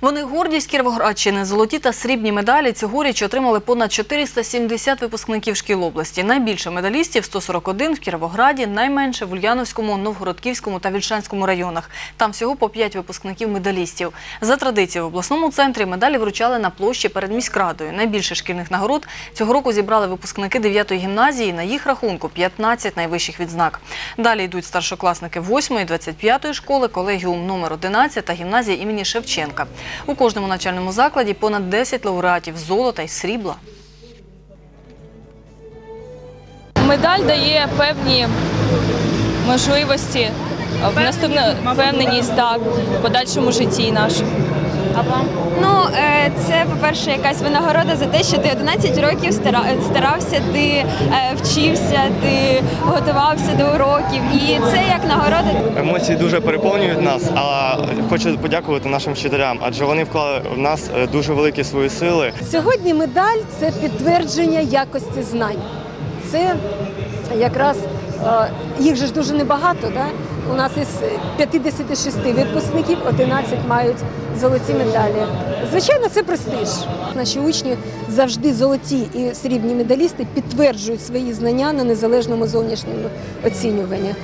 Вони гордість Кіровоградщини. Золоті та срібні медалі цьогоріч отримали понад 470 випускників шкіл області. Найбільше медалістів – 141 в Кіровограді, найменше в Ульяновському, Новгородківському та Вільшанському районах. Там всього по 5 випускників медалістів. За традицією в обласному центрі медалі вручали на площі перед міськрадою. Найбільше шкільних нагород цього року зібрали випускники 9-ї гімназії. На їх рахунку 15 найвищих відзнак. Далі йдуть старшокласники 8-ї, 25-ї школи, колегіум номер 11 та гімназія імені Шевченка. У кожному навчальному закладі понад 10 лауреатів золота і срібла. Медаль дає певні можливості в наступну впевненість так в подальшому житті нашому. А вам? Ну, е, це, по-перше, якась винагорода за те, що ти 11 років стара- старався, ти е, вчився, ти готувався до уроків. І це як нагорода. Емоції дуже переповнюють нас, а хочу подякувати нашим вчителям, адже вони вклали в нас е, дуже великі свої сили. Сьогодні медаль це підтвердження якості знань. Це якраз е, їх же ж дуже небагато. Да? У нас із 56 випускників 11 мають золоті медалі. Звичайно, це престиж. Наші учні завжди золоті і срібні медалісти підтверджують свої знання на незалежному зовнішньому оцінюванні.